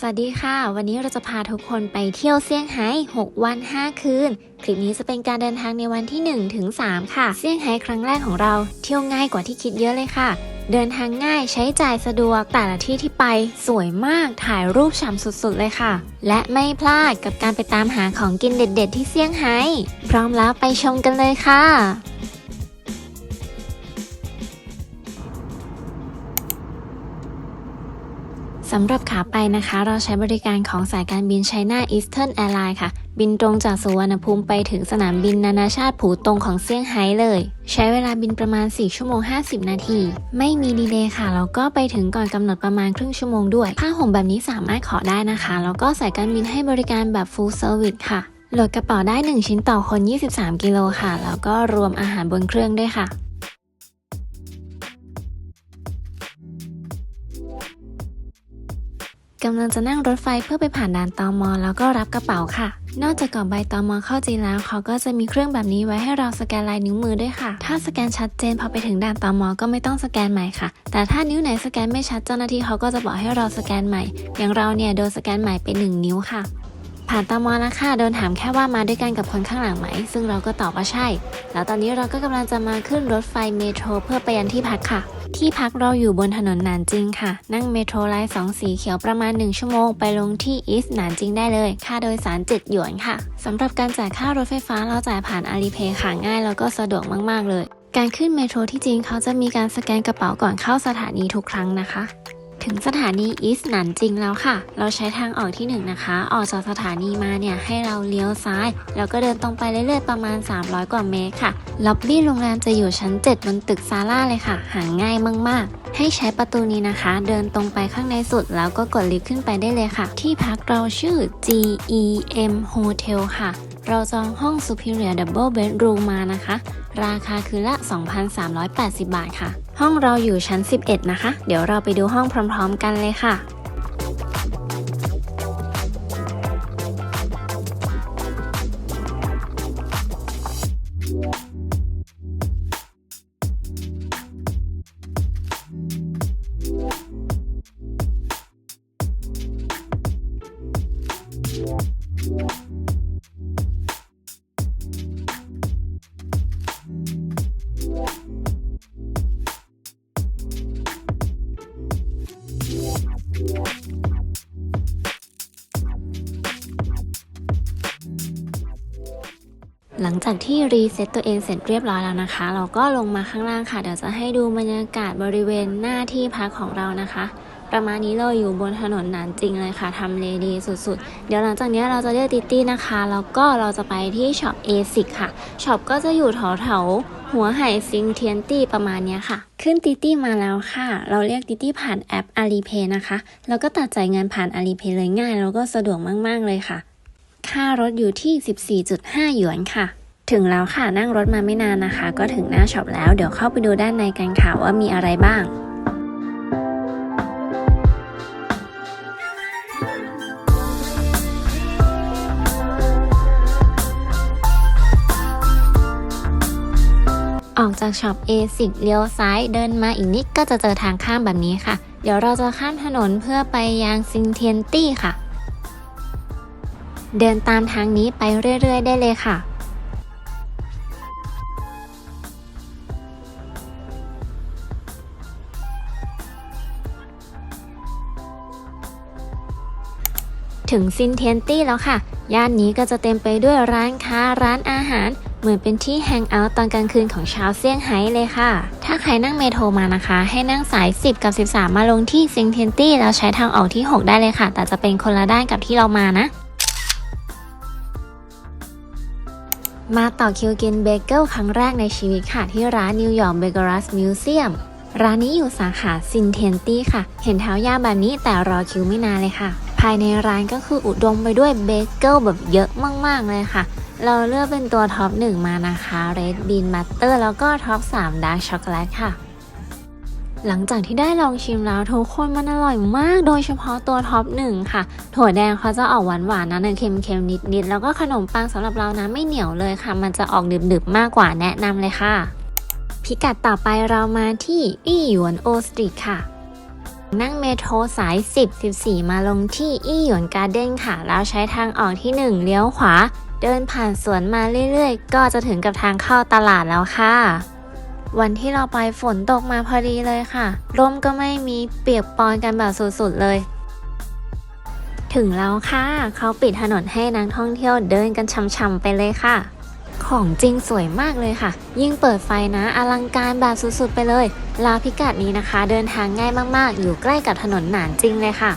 สวัสดีค่ะ วันนี้เราจะพาทุกคนไปเที่ยวเซี่ยงไฮ้ 6 วัน 5 คืน คลิปนี้จะเป็นการเดินทางในวันที่ 1 ถึง 3 ค่ะ เซี่ยงไฮ้ครั้งแรกของเราเที่ยวง่ายกว่าที่คิดเยอะเลยค่ะ เดินทางง่ายใช้จ่ายสะดวกแต่ละที่ที่ไปสวยมากถ่ายรูปฉ่ำสุดๆเลยค่ะ และไม่พลาดกับการไปตามหาของกินเด็ด ๆ ที่เซี่ยงไฮ้พร้อมแล้วไปชมกันเลยค่ะ สำหรับขาไปนะคะ เราใช้บริการของสายการบิน China Eastern Airlines ค่ะ บินตรงจากสุวรรณภูมิไปถึงสนามบินนานาชาติผูตงของเซี่ยงไฮ้เลย ใช้เวลาบินประมาณ 4 ชั่วโมง 50 นาที ไม่มีดีเลย์ค่ะ แล้วก็ไปถึงก่อนกำหนดประมาณครึ่งชั่วโมงด้วย ผ้าห่มแบบนี้สามารถขอได้นะคะ แล้วก็สายการบินให้บริการแบบ full service ค่ะโหลดกระเป๋าได้ 1 ชิ้นต่อคน 23 กิโลค่ะ แล้วก็รวมอาหารบนเครื่องด้วยค่ะ กำลังจะนั่งรถไฟเพื่อไปผ่านด่านตอมอแล้วก็รับกระเป๋าค่ะ นอกจากกรอบใบตอมอเข้าจีนแล้วเขาก็จะมีเครื่องแบบนี้ไว้ให้เราสแกนลายนิ้วมือด้วยค่ะ ถ้าสแกนชัดเจนพอไปถึงด่านตอมอก็ไม่ต้องสแกนใหม่ค่ะ แต่ถ้านิ้วไหนสแกนไม่ชัดเจ้าหน้าที่เขาก็จะบอกให้เราสแกนใหม่ อย่างเราเนี่ยโดนสแกนใหม่ไป1นหนึ่งนิ้วค่ะ ผ่านตอมอแล้วค่ะโดนถามแค่ว่ามาด้วยกันกับคนข้างหลังไหม ซึ่งเราก็ตอบว่าใช่ แล้วตอนนี้เราก็กำลังจะมาขึ้นรถไฟเมโทรเพื่อไปยันที่พักค่ะ ที่พักเราอยู่บนถนนหนานจิงค่ะ นั่งเมโทรไลน์2สีเขียวประมาณ 1 ชั่วโมง ไปลงที่อีสหนานจิงได้เลย ค่าโดยสาร 7 หยวนค่ะสำหรับการจ่ายค่ารถไฟฟ้าเราจ่ายผ่านอาลีเพย์ค่ะง่ายแล้วก็สะดวกมาก ๆ เลย การขึ้นเมโทรที่จริงเขาจะมีการสแกนกระเป๋าก่อนเข้าสถานีทุกครั้งนะคะ ถึงสถานีอีสหนานจริงแล้วค่ะ เราใช้ทางออกที่1นงนะคะ ออกจากสถานีมาเนี่ยให้เราเลี้ยวซ้าย แล้วก็เดินตรงไปเรื่อยๆประมาณ 300 กว่าเมตรค่ะ ล็อบบี้โรงแรมจะอยู่ชั้น 7 บนตึกซาร่าเลยค่ะ หาง่ายมากๆ ให้ใช้ประตูนี้นะคะ เดินตรงไปข้างในสุดแล้วก็กดลิฟต์ขึ้นไปได้เลยค่ะ ที่พักเราชื่อ GEM Hotel ค่ะ เราจองห้อง Superior Double Bedroom มานะคะ ราคาคือละ 2,380 บาทค่ะ ห้องเราอยู่ชั้น 11 นะคะ เดี๋ยวเราไปดูห้องพร้อม ๆ กันเลยค่ะ หลังจากที่รีเซ็ตตัวเองเสร็จเรียบร้อยแล้วนะคะ เราก็ลงมาข้างล่างค่ะ เดี๋ยวจะให้ดูบรรยากาศบริเวณหน้าที่พักของเรานะคะ ประมาณนี้เลยอยู่บนถนนหนานจริงเลยค่ะทำเลดีสุดๆ เดี๋ยวหลังจากนี้เราจะเรียกติตี้นะคะ แล้วก็เราจะไปที่ช็อปเอซิกค่ะช็อปก็จะอยู่แถวๆหัวไห่ซิงเทียนตี้ประมาณนี้ค่ะ ขึ้นติตี้มาแล้วค่ะ เราเรียกติตี้ผ่านแอป Alipay นะคะ แล้วก็ตัดจ่ายเงินผ่าน Alipay เลยง่าย แล้วก็สะดวกมากๆเลยค่ะ ค่ารถอยู่ที่ 14.5 หยวนค่ะ ถึงแล้วค่ะนั่งรถมาไม่นานนะคะ ก็ถึงหน้าช็อปแล้วเดี๋ยวเข้าไปดูด้านในกันค่ะว่ามีอะไรบ้างออกจากช็อป A10 เลี้ยวซ้ายเดินมาอีกนิดก็จะเจอทางข้ามแบบนี้ค่ะ เดี๋ยวเราจะข้ามถนนเพื่อไปยังซิงเทียนตี้ค่ะ เดินตามทางนี้ไปเรื่อย ๆ ได้เลยค่ะ ถึงซินเทียนตี้แล้วค่ะ ย่านนี้ก็จะเต็มไปด้วยร้านค้าร้านอาหาร เหมือนเป็นที่แฮงเอาท์ตอนกลางคืนของชาวเซี่ยงไฮ้เลยค่ะ ถ้าใครนั่งเมโทรมานะคะ ให้นั่งสาย 10 กับ 13 มาลงที่ซิงเทียนตี้แล้วใช้ทางออกที่ 6 ได้เลยค่ะ แต่จะเป็นคนละด้านกับที่เรามานะ มาต่อคิวกินเบเกิลครั้งแรกในชีวิตค่ะ ที่ร้านนิวยอร์กเบเกอรัสมิวเซียมร้านนี้อยู่สาขาซินเทนตี้ค่ะ เห็นแถวยาแบบนี้แต่รอคิวไม่นานเลยค่ะ ภายในร้านก็คืออุดมไปด้วยเบเกิลแบบเยอะมากๆเลยค่ะ เราเลือกเป็นตัวท็อปหนึ่งมานะคะเรดบีนบัตเตอร์แล้วก็ท็อป3ดาร์กช็อกโกแลตค่ะ หลังจากที่ได้ลองชิมแล้วทุกคนมันอร่อยมาก โดยเฉพาะตัวท็อปหนึ่งค่ะ ถั่วแดงเขาจะออกหวานๆนะเนยเค็มๆนิดๆแล้วก็ขนมปังสำหรับเรานะไม่เหนียวเลยค่ะ มันจะออกดึบๆมากกว่าแนะนำเลยค่ะ พิกัดต่อไปเรามาที่อี้หยวนโอสตรีทค่ะนั่งเมโทรสาย 10 14 มาลงที่อี้หยวนการ์เด้นค่ะ แล้วใช้ทางออกที่ 1 เลี้ยวขวา เดินผ่านสวนมาเรื่อยๆ ก็จะถึงกับทางเข้าตลาดแล้วค่ะ วันที่เราไปฝนตกมาพอดีเลยค่ะร่มก็ไม่มีเปียกปอนกันแบบสุดๆเลย ถึงแล้วค่ะ เขาปิดถนนให้นักท่องเที่ยวเดินกันช่ำๆไปเลยค่ะ ของจริงสวยมากเลยค่ะ ยิ่งเปิดไฟนะอลังการแบบสุดๆไปเลย ลาพิกัดนี้นะคะ เดินทางง่ายมากๆ อยู่ใกล้กับถนนหนานจริงเลยค่ะ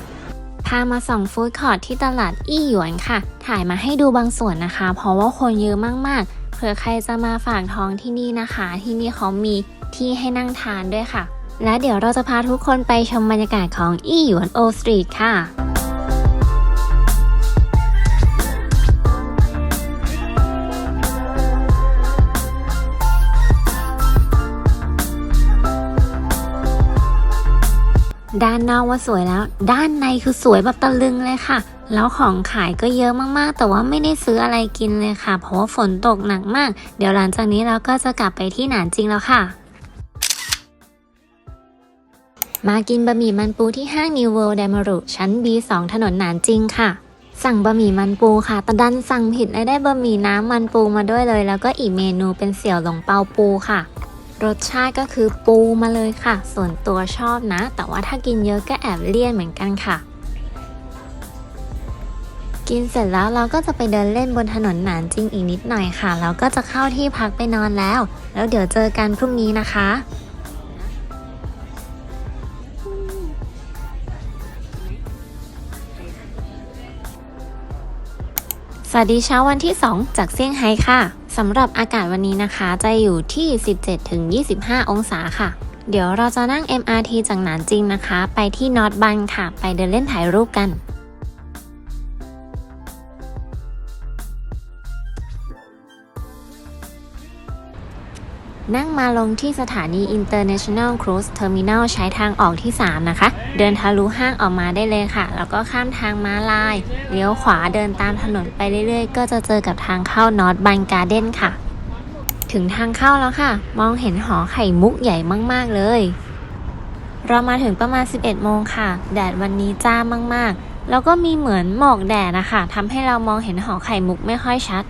พามาส่องฟู้ดคอร์ทที่ตลาดอี้หยวนค่ะ ถ่ายมาให้ดูบางส่วนนะคะ เพราะว่าคนเยอะมากๆ เผื่อใครจะมาฝากท้องที่นี่นะคะ ที่นี่เขามีที่ให้นั่งทานด้วยค่ะ และเดี๋ยวเราจะพาทุกคนไปชมบรรยากาศของอี้หยวนโอสตรีทค่ะ ด้านนอกว่าสวยแล้ว ด้านในคือสวยแบบตะลึงเลยค่ะ แล้วของขายก็เยอะมากๆ แต่ว่าไม่ได้ซื้ออะไรกินเลยค่ะ เพราะว่าฝนตกหนักมาก เดี๋ยวหลังจากนี้เราก็จะกลับไปที่หนานจริงแล้วค่ะมากินบะหมี่มันปูที่ห้าง New World ไดมารุชั้น B2 ถนนหนานจริงค่ะ สั่งบะหมี่มันปูค่ะแต่ดันสั่งผิดเลยได้บะหมี่น้ำมันปูมาด้วยเลย แล้วก็อีกเมนูเป็นเสี่ยวหลงเปาปูค่ะ รสชาติก็คือปูมาเลยค่ะ ส่วนตัวชอบนะ แต่ว่าถ้ากินเยอะก็แอบเลี่ยนเหมือนกันค่ะ กินเสร็จแล้วเราก็จะไปเดินเล่นบนถนนหนานจริงอีกนิดหน่อยค่ะ แล้วก็จะเข้าที่พักไปนอนแล้ว แล้วเดี๋ยวเจอกันพรุ่งนี้นะคะสวัสดีเช้าวันที่ 2 จากเซี่ยงไฮ้ค่ะ สำหรับอากาศวันนี้นะคะจะอยู่ที่ 17-25 องศาค่ะ เดี๋ยวเราจะนั่ง MRT จากหนานจริงนะคะ ไปที่นอตบันค่ะ ไปเดินเล่นถ่ายรูปกัน นั่งมาลงที่สถานี International Cruise Terminal ใช้ทางออกที่ 3 นะคะ เดินทะลุห้างออกมาได้เลยค่ะ แล้วก็ข้ามทางม้าลาย เลี้ยวขวาเดินตามถนนไปเรื่อยๆ ก็จะเจอกับทางเข้านอตบันการ์เด้นค่ะ ถึงทางเข้าแล้วค่ะ มองเห็นหอไข่มุกใหญ่มากๆเลย เรามาถึงประมาณ 11 โมงค่ะ แดดวันนี้จ้ามากๆ แล้วก็มีเหมือนหมอกแดดนะคะทำให้เรามองเห็นหอไข่มุกไม่ค่อยชัด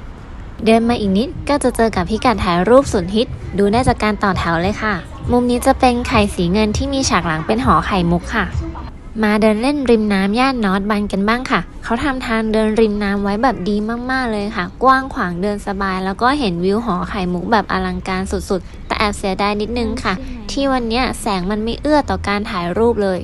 เดินมาอีกนิดก็จะเจอกับพิกัดถ่ายรูปสุดฮิต ดูได้จากการต่อแถวเลยค่ะ มุมนี้จะเป็นไข่สีเงินที่มีฉากหลังเป็นหอไข่มุกค่ะ มาเดินเล่นริมน้ำย่านนอตบันกันบ้างค่ะ เขาทำทางเดินริมน้ำไว้แบบดีมากๆเลยค่ะ กว้างขวางเดินสบาย แล้วก็เห็นวิวหอไข่มุกแบบอลังการสุดๆ แต่แอบเสียดายนิดนึงค่ะ ที่วันนี้แสงมันไม่เอื้อต่อการถ่ายรูปเลย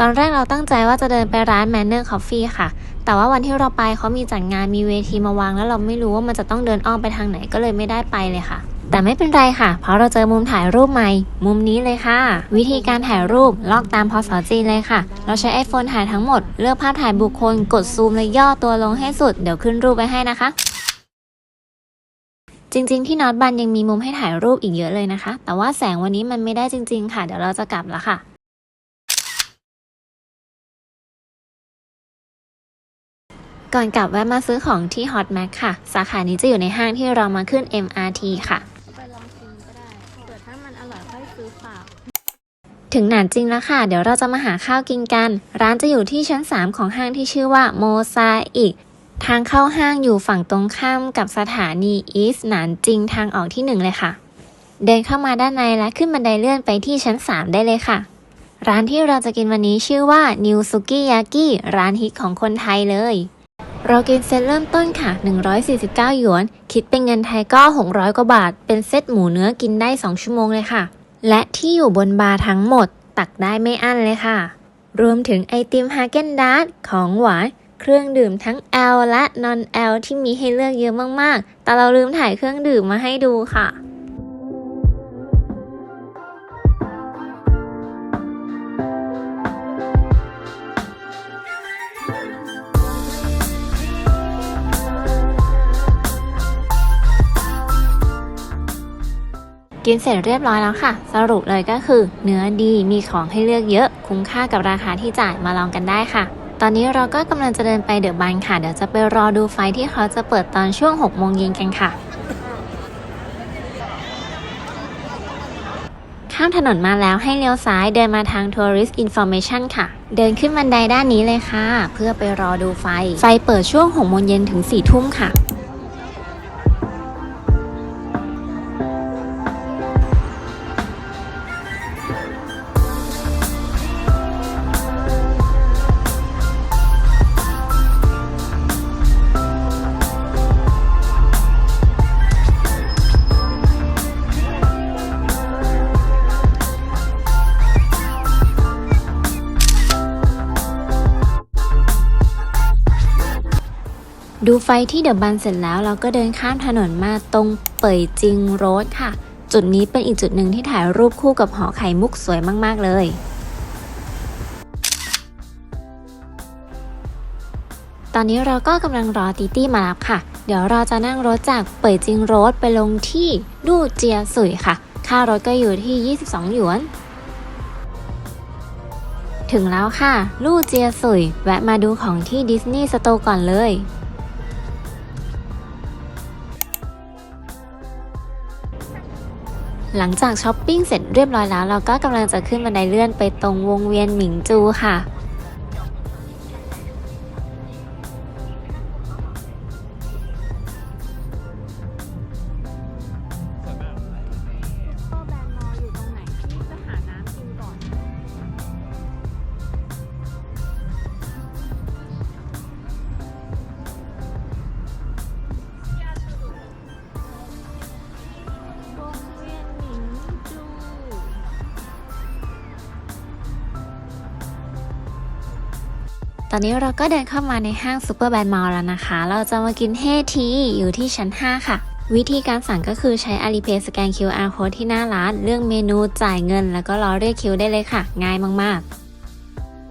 ตอนแรกเราตั้งใจว่าจะเดินไปร้าน Manner Coffee ค่ะ แต่ว่าวันที่เราไปเขามีจัดงานมีเวทีมาวาง แล้วเราไม่รู้ว่ามันจะต้องเดินอ้อมไปทางไหนก็เลยไม่ได้ไปเลยค่ะ แต่ไม่เป็นไรค่ะ เพราะเราเจอมุมถ่ายรูปใหม่ มุมนี้เลยค่ะ วิธีการถ่ายรูปลอกตามพศจีนเลยค่ะ เราใช้ iPhone ถ่ายทั้งหมด เลือกภาพถ่ายบุคคล กดซูมและย่อตัวลงให้สุด เดี๋ยวขึ้นรูปไว้ให้นะคะจริงๆ ที่นอตบันยังมีมุมให้ถ่ายรูปอีกเยอะเลยนะคะ แต่ว่าแสงวันนี้มันไม่ได้จริง ๆ ค่ะ เดี๋ยวเราจะกลับแล้วค่ะ ก่อนกลับแวะมาซื้อของที่ Hot Mac ค่ะ สาขานี้จะอยู่ในห้างที่เรามาขึ้น MRT ค่ะ ไปลองชิมก็ได้เผื่อถ้ามันอร่อยค่อยซื้อฝาก ถึงหนานจริงแล้วค่ะ เดี๋ยวเราจะมาหาข้าวกินกัน ร้านจะอยู่ที่ชั้น 3 ของห้างที่ชื่อว่าโมซาอิกทางเข้าห้างอยู่ฝั่งตรงข้ามกับสถานีอีสหนานจริงทางออกที่ 1 เลยค่ะ เดินเข้ามาด้านในและขึ้นบันไดเลื่อนไปที่ชั้น 3 ได้เลยค่ะ ร้านที่เราจะกินวันนี้ชื่อว่านิวซุกิยากิร้านฮิตของคนไทยเลย เรากินเซตเริ่มต้นค่ะ 149 หยวน คิดเป็นเงินไทยก็ 600 กว่าบาท เป็นเซตหมูเนื้อกินได้ 2 ชั่วโมงเลยค่ะ และที่อยู่บนบาร์ทั้งหมด ตักได้ไม่อั้นเลยค่ะ รวมถึงไอติมฮาเกนดาร์ของหวาน เครื่องดื่มทั้ง L และ non L ที่มีให้เลือกเยอะมากๆ แต่เราลืมถ่ายเครื่องดื่มมาให้ดูค่ะ กินเสร็จเรียบร้อยแล้วค่ะ สรุปเลยก็คือ เนื้อดีมีของให้เลือกเยอะ คุ้มค่ากับราคาที่จ่ายมาลองกันได้ค่ะตอนนี้เราก็กำลังจะเดินไปเดอะบันค่ะ เดี๋ยวจะไปรอดูไฟที่เขาจะเปิดตอนช่วง 6 โมงเย็นกันค่ะค่าามถนนมาแล้วให้เลี้ยวซ้ายเดินมาทาง Tourist Information ค่ะ เดินขึ้นบันไดด้านนี้เลยค่ะ เพื่อไปรอดูไฟ ไฟเปิดช่วง 6 โมงเย็นถึง 4 ทุ่มค่ะ ดูไฟที่เดอะบันเสร็จแล้วเราก็เดินข้ามถนนมาตรงเป่ยจิงโรดค่ะ จุดนี้เป็นอีกจุดหนึ่งที่ถ่ายรูปคู่กับหอไข่มุกสวยมากๆเลยตอนนี้เราก็กำลังรอตีตี้มารับค่ะ เดี๋ยวเราจะนั่งรถจากเป่ยจิงโรดไปลงที่ลู่เจียสุยค่ะ ค่ารถก็อยู่ที่ 22 หยวน ถึงแล้วค่ะ ลู่เจียสุย แวะมาดูของที่ดิสนีย์สโตร์ก่อนเลย หลังจากช้อปปิ้งเสร็จเรียบร้อยแล้ว เราก็กำลังจะขึ้นบันไดเลื่อนไปตรงวงเวียนหมิงจูค่ะ อนนี้เราก็เดินเข้ามาในห้างซูเปอร์แบรนด์มอลแล้วนะคะ เราจะมากินเฮทีอยู่ที่ชั้น 5 ค่ะ วิธีการสั่งก็คือใช้ Alipay สแกน QR code ที่หน้าร้าน เรื่องเมนูจ่ายเงิน แล้วก็รอเรียกคิวได้เลยค่ะ ง่ายมาก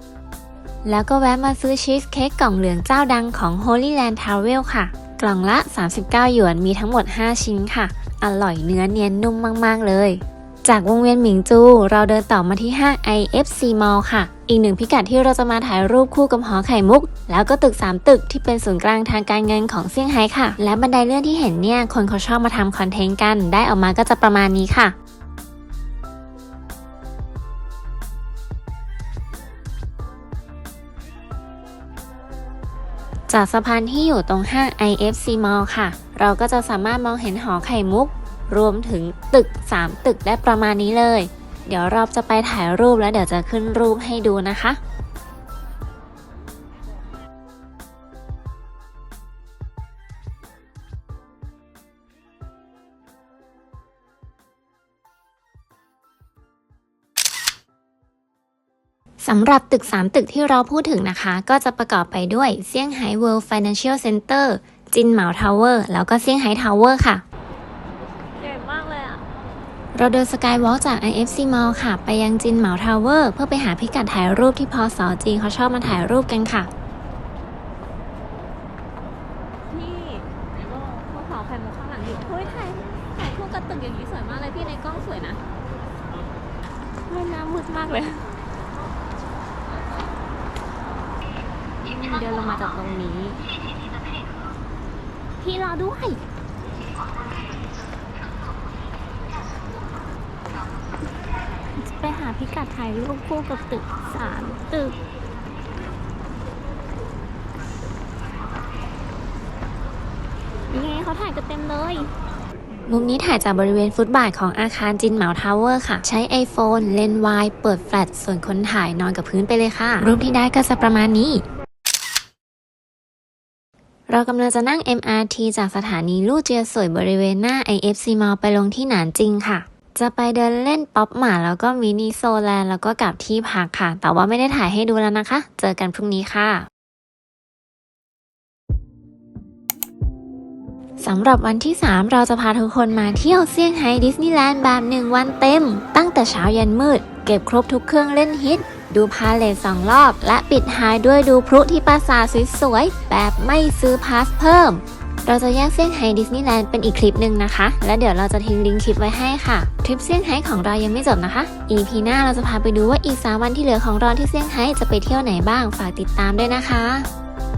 ๆแล้วก็แวะมาซื้อชีสเค้กกล่องเหลืองเจ้าดังของ Holy Land Travel ค่ะ กล่องละ 39 หยวน มีทั้งหมด 5 ชิ้นค่ะ อร่อยเนื้อเนียนนุ่มมาก ๆ เลย จากวงเวียนหมิงจู เราเดินต่อมาที่ห้าง IFC Mall ค่ะ อีกหนึ่งพิกัดที่เราจะมาถ่ายรูปคู่กับหอไข่มุก แล้วก็ตึก 3 ตึกที่เป็นศูนย์กลางทางการเงินของเซี่ยงไฮ้ค่ะ และบันไดเลื่อนที่เห็นเนี่ย คนเขาชอบมาทำคอนเทนต์กัน ได้ออกมาก็จะประมาณนี้ค่ะจากสะพานที่อยู่ตรงห้าง IFC Mall ค่ะ เราก็จะสามารถมองเห็นหอไข่มุก รวมถึงตึก 3 ตึกได้ประมาณนี้เลย เดี๋ยวเราจะไปถ่ายรูปแล้วเดี๋ยวจะขึ้นรูปให้ดูนะคะสำหรับตึก 3 ตึกที่เราพูดถึงนะคะ ก็จะประกอบไปด้วยเซี่ยงไฮ้ World Financial Center จินเหมาทาวเวอร์แล้วก็เซี่ยงไฮ้ทาวเวอร์ค่ะ ใหญ่มากเลยอะ เราเดินสกายวอล์กจาก IFC Mall ค่ะ ไปยังจินเหมาทาวเวอร์เพื่อไปหาพิกัดถ่ายรูปที่พอสอจีนเขาชอบมาถ่ายรูปกันค่ะพี่ภูเขาไข่มุกข้างหลังอยู่เฮ้ยถ่ายถ่ายคู่กับตึกอย่างนี้สวยมากเลยพี่ในกล้องสวยนะเฮ้ยน้ำมืดมากเลย เดินลงมาจากตรงนี้ พี่รอด้วย ไปหาพิกัดถ่ายรูปคู่กับตึกสามตึกยังไงเขาถ่ายกันเต็มเลยมุมนี้ถ่ายจากบริเวณฟุตบาทของอาคารจินเหมาทาวเวอร์ค่ะ ใช้ iPhone เลนส์วายเปิดแฟลชส่วนคนถ่ายนอนกับพื้นไปเลยค่ะ รูปที่ได้ก็จะประมาณนี้ เรากำลังจะนั่ง MRT จากสถานีลู่เจียสวยบริเวณหน้า IFC Mall ไปลงที่หนานจิงค่ะ จะไปเดินเล่นป๊อปหมาแล้วก็มินิโซแลนแล้วก็กลับที่พักค่ะ แต่ว่าไม่ได้ถ่ายให้ดูแล้วนะคะ เจอกันพรุ่งนี้ค่ะสำหรับวันที่ 3 เราจะพาทุกคนมาเที่ยวเซี่ยงไฮ้ดิสนีย์แลนด์แบบหนึ่งวันเต็ม ตั้งแต่เช้ายันมืด เก็บครบทุกเครื่องเล่นฮิต ดูพาเลทสองรอบ และปิดท้ายด้วยดูพลุที่ปราสาทสวยๆแบบไม่ซื้อพาสเพิ่ม เราจะแยกเซี่ยงไฮ้ดิสนีย์แลนด์เป็นอีกคลิปหนึ่งนะคะ และเดี๋ยวเราจะทิ้งลิงก์คลิปไว้ให้ค่ะ ทริปเซี่ยงไฮ้ของเรายังไม่จบนะคะ EP หน้าเราจะพาไปดูว่าอีกสามวันที่เหลือของเราที่เซี่ยงไฮ้จะไปเที่ยวไหนบ้าง ฝากติดตามด้วยนะคะ